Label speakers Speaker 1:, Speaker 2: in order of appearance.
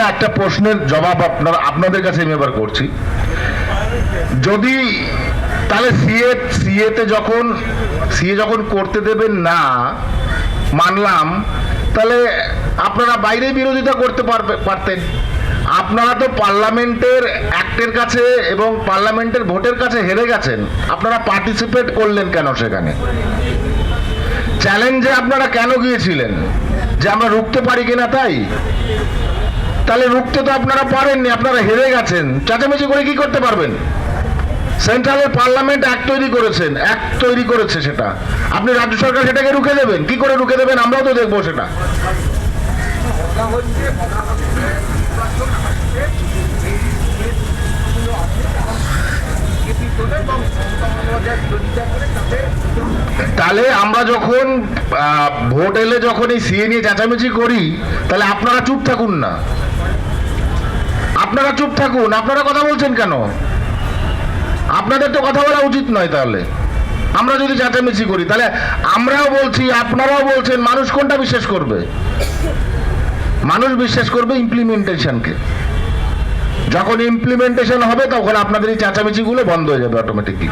Speaker 1: আচ্ছা একটা প্রশ্নের জবাব আপনার, আপনাদের কাছে আমি এবার করছি। যদি, তাহলে সিএ, সিএতে যখন, সিএ যখন করতে দেবেন না, মানলাম, তাহলে আপনারা বাইরে বিরোধিতা করতে পারবে, পারতেন। আপনারা তো পার্লামেন্টের অ্যাক্টের কাছে এবং পার্লামেন্টের ভোটের কাছে হেরে গেছেন। আপনারা পার্টিসিপেট করলেন কেন সেখানে? চ্যালেঞ্জে আপনারা কেন গিয়েছিলেন? যে আমরা রুখতে পারি কিনা তাই? তাহলে রুখতে তো আপনারা পারেননি, আপনারা হেরে গেছেন। চাচামেচি করে কি করতে পারবেন? সেন্ট্রালের পার্লামেন্ট এক তৈরি করেছেন এক তৈরি করেছে সেটা। আপনি রাজ্য সরকার সেটাকে রুখে দেবেন? কি করে রুখে দেবেন? আমরাও তো দেখব সেটা। তাহলে আমরা যখন ভোট এলে যখন এই সিএ নিয়ে চেঁচামেচি করি, তাহলে আপনারা চুপ থাকুন না। আপনারা চুপ থাকুন। আপনারা কথা বলছেন কেন? আপনাদের তো কথা বলা উচিত নয় তাহলে। আমরা যদি চেঁচামেচি করি, তাহলে আমরাও বলছি, আপনারাও বলছেন, মানুষ কোনটা বিশ্বাস করবে? মানুষ বিশ্বাস করবে ইমপ্লিমেন্টেশনকে যখন ইমপ্লিমেন্টেশন হবে, তখন আপনাদের এই চেঁচামেচিগুলো বন্ধ হয়ে যাবে অটোমেটিকলি